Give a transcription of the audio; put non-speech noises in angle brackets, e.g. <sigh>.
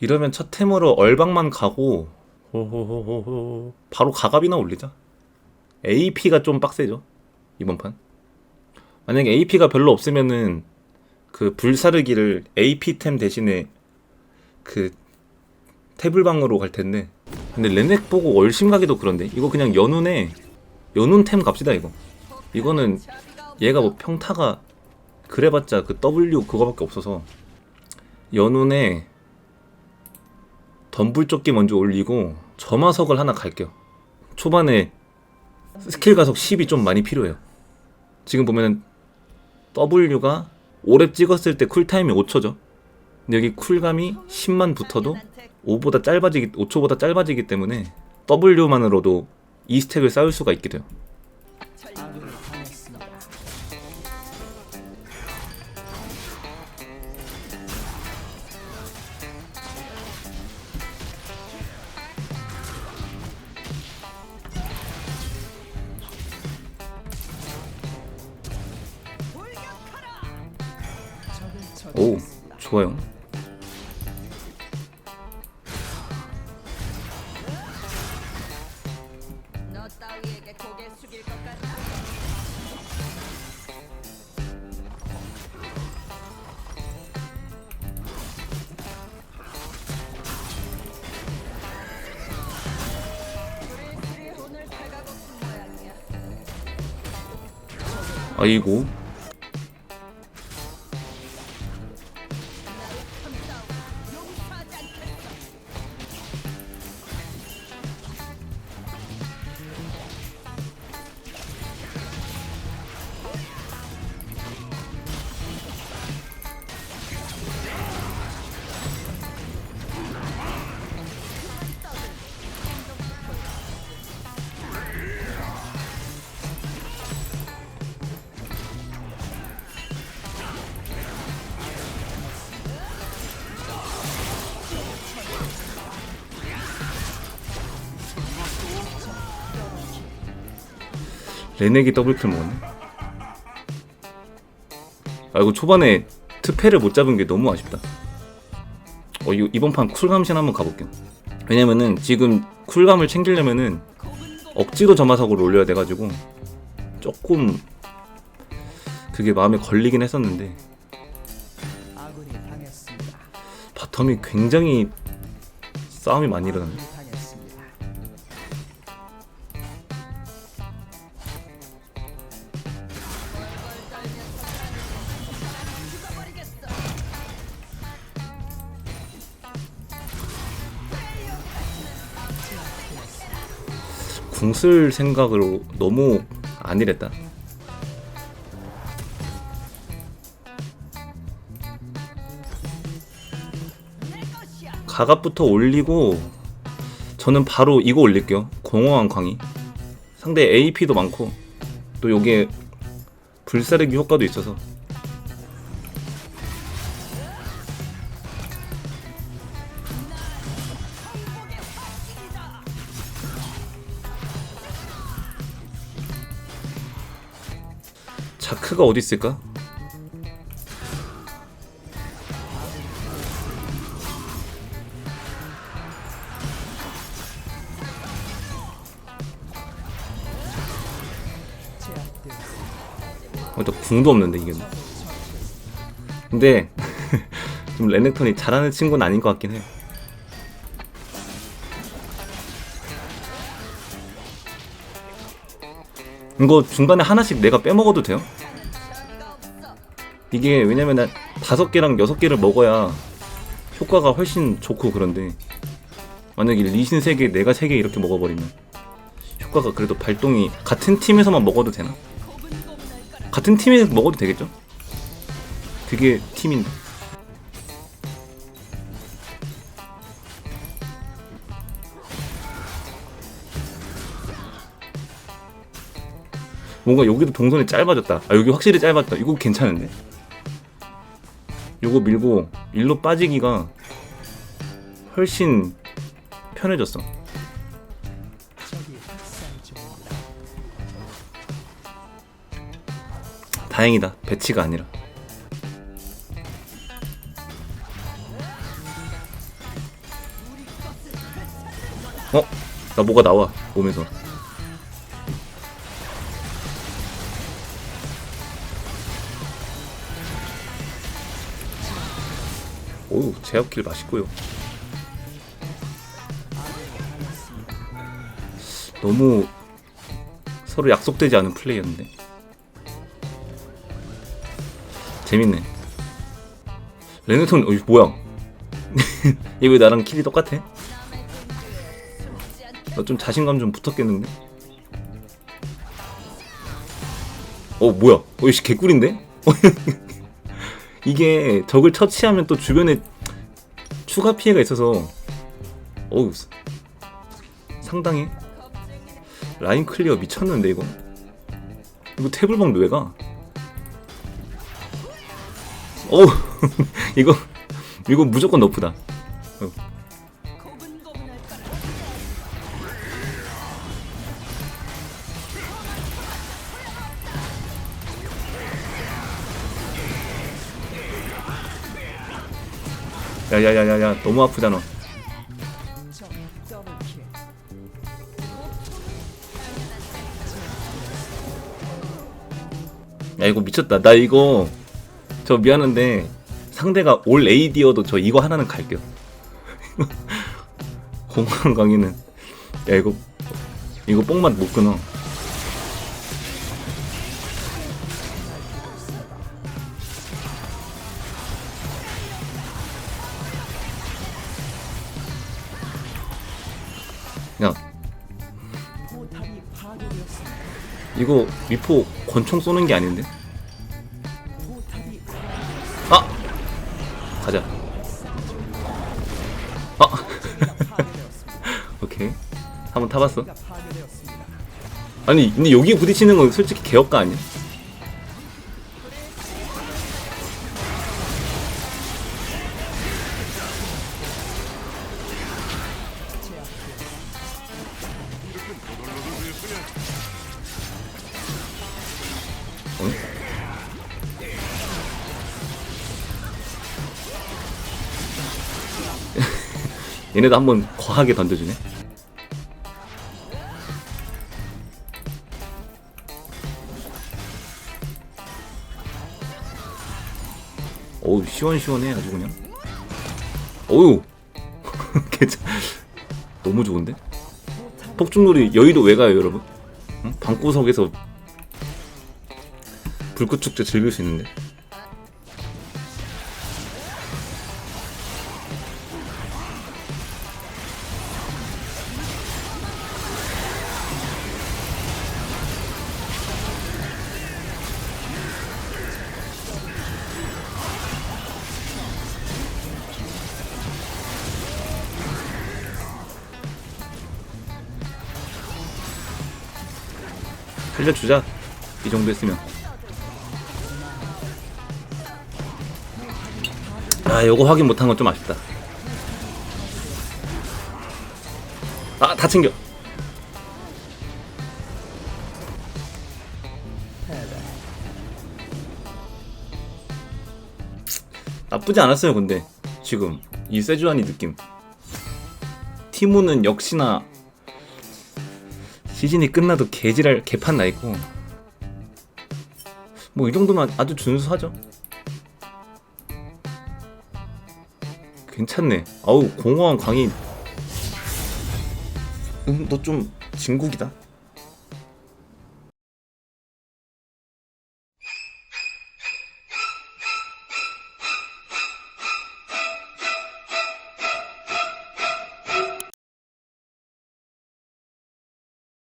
이러면 첫 템으로 얼방만 가고 호호호호호 바로 가갑이나 올리자. AP가 좀 빡세죠 이번 판. 만약에 AP가 별로 없으면은 그 불사르기를 AP템 대신에 그 태블방으로 갈 텐데. 근데 레넥 보고 얼심 가기도 그런데 이거 그냥 연운에 연운템 갑시다 이거. 이거는 얘가 뭐 평타가 그래봤자 그 W 그거밖에 없어서 연운에 덤불조끼 먼저 올리고 점화석을 하나 갈게요. 초반에 스킬 가속 10이 좀 많이 필요해요. 지금 보면은 W가 5렙 찍었을 때 쿨타임이 5초죠. 근데 여기 쿨감이 10만 붙어도 5보다 짧아지기 5초보다 짧아지기 때문에 W만으로도 2스택을 쌓을 수가 있게 돼요. 모양이야. 아이고. 레넥이 더블킬 먹었네. 아 이거 초반에 트패를 못 잡은 게 너무 아쉽다. 어 이, 이번 판 쿨감신 한번 가볼게요. 왜냐면은 지금 쿨감을 챙기려면은 억지로 점화석을 올려야 돼가지고 조금 그게 마음에 걸리긴 했었는데. 바텀이 굉장히 싸움이 많이 일어나네. 궁쓸 생각으로 너무 안 일했다. 내 것이야. 가갑부터 올리고 저는 바로 이거 올릴게요. 공허한 광희. 상대 AP도 많고 또 요게 불사르기 효과도 있어서 자크가 어디 있을까? 제압되었습니다. 어, 또 궁도 없는데 이게. 뭐. 근데 <laughs> 좀 레넥톤이 잘하는 친구는 아닌 것 같긴 해. 이거 중간에 하나씩 내가 빼먹어도 돼요? 이게 왜냐면 한 다섯 개랑 여섯 개를 먹어야 효과가 훨씬 좋고 그런데 만약에 리신 세 개, 내가 세개 이렇게 먹어버리면 효과가 그래도 발동이 같은 팀에서만 먹어도 되나? 같은 팀에서 먹어도 되겠죠? 그게 팀인데. 뭔가 여기도 동선이 짧아졌다. 아 여기 확실히 짧았다. 이거 괜찮은데? 요거 밀고 일로 빠지기가 훨씬 편해졌어. 다행이다. 배치가 아니라. 어? 나 뭐가 나와 몸에서 오우 제압킬 맛있고요 너무 서로 약속되지 않은 플레이였는데 재밌네 레네톤 어이 뭐야 <laughs> 얘왜 나랑 킬이 똑같아? 나 좀 자신감 좀 붙었겠는데? 어 뭐야? 어이씨 개꿀인데? <laughs> 이게 적을 처치하면 또 주변에 추가 피해가 있어서 어우 상당히 라인 클리어 미쳤는데 이거. 이거 태블봉 왜 가? 어우 <laughs> 이거 이거 무조건 너프다 야야야야야 너무 아프잖아. 야 이거 미쳤다. 나 이거 저 미안한데 상대가 올 AD여도 저 이거 하나는 갈게요. <laughs> 공항 강의는. 야 이거 이거 뽕맛 못 끊어 야. 이거 미포 권총 쏘는 게 아닌데? 아! 가자. 아! <laughs> 오케이. 한번 타봤어. 아니, 근데 여기 부딪히는 건 솔직히 개업가 아니야? 어? <laughs> 얘네도 한번 과하게 던져주네. 어우 시원시원해 아주 그냥. 어우. <laughs> 너무 좋은데? 폭죽놀이 여의도 왜 가요 여러분? 응? 방구석에서 불꽃 축제 즐길 수 있는데. 살려주자 이 정도 했으면 아 요거 확인 못한 건 좀 아쉽다. 아 다 챙겨. 나쁘지 않았어요 근데. 지금. 이 세주아니 느낌. 티모는 역시나 시즌이 끝나도 개지랄 개판 나 있고. 뭐 이 정도면 아주 준수하죠 괜찮네. 아우 공허한 광희 음, 너 좀 진국이다